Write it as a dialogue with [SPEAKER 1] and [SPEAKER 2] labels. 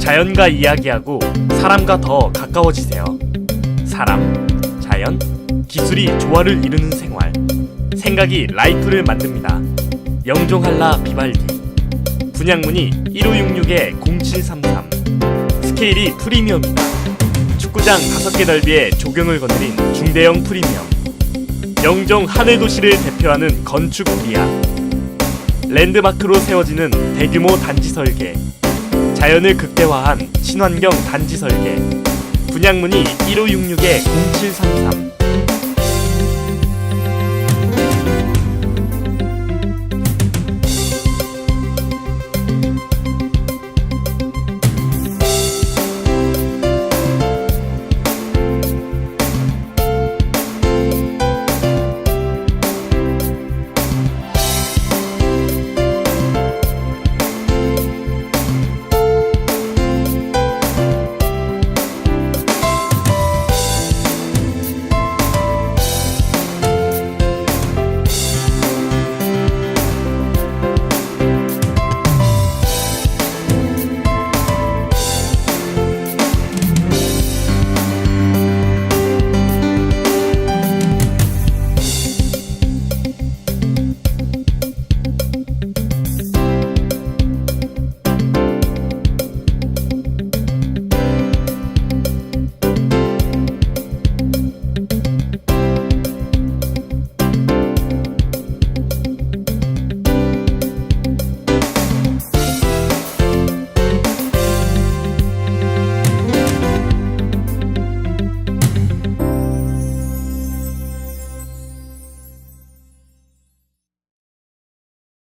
[SPEAKER 1] 자연과 이야기하고 사람과 더 가까워지세요. 사람, 자연, 기술이 조화를 이루는 생활. 생각이 라이프를 만듭니다. 영종한라 비발디. 분양문의 1566-0733. 스케일이 프리미엄이다. 축구장 5개 넓이에 조경을 거느린 중대형 프리미엄. 영종 하늘도시를 대표하는 건축 기아. 랜드마크로 세워지는 대규모 단지 설계. 자연을 극대화한 친환경 단지 설계. 분양문의 1566-0733.